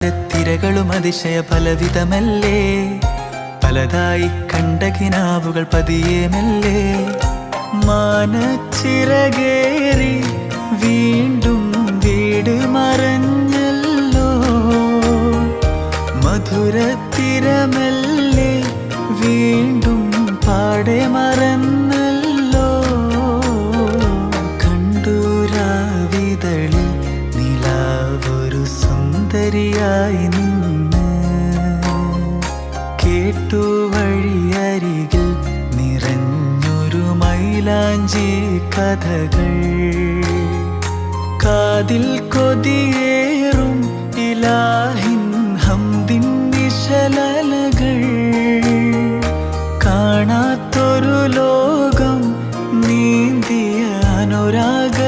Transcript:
തിരകളും അതിശയ പലവിധമല്ലേ പലതായി കണ്ട കിനാവുകൾ പതിയെ മെല്ലെ മാനച്ചിറകേറി വീണ്ടും വീട് മറഞ്ഞല്ലോ? മധുരത്തിരമല്ലേ? വീണ്ടും പാടെ മറന്നല്ലോ? കണ്ടൂരാവിതളിൽ നിലാവൊരു വരിയായി നിന്ന് കേട്ടു വഴിയരികിൽ നിറഞ്ഞൊരു മൈലാഞ്ചി കഥകൾ. കാതിൽ കൊതിയേറും ഇലാഹിൻ ഹംദിൻ നിശലകൾ കാണാത്തൊരു ലോകം നീന്തിയ അനുരാഗ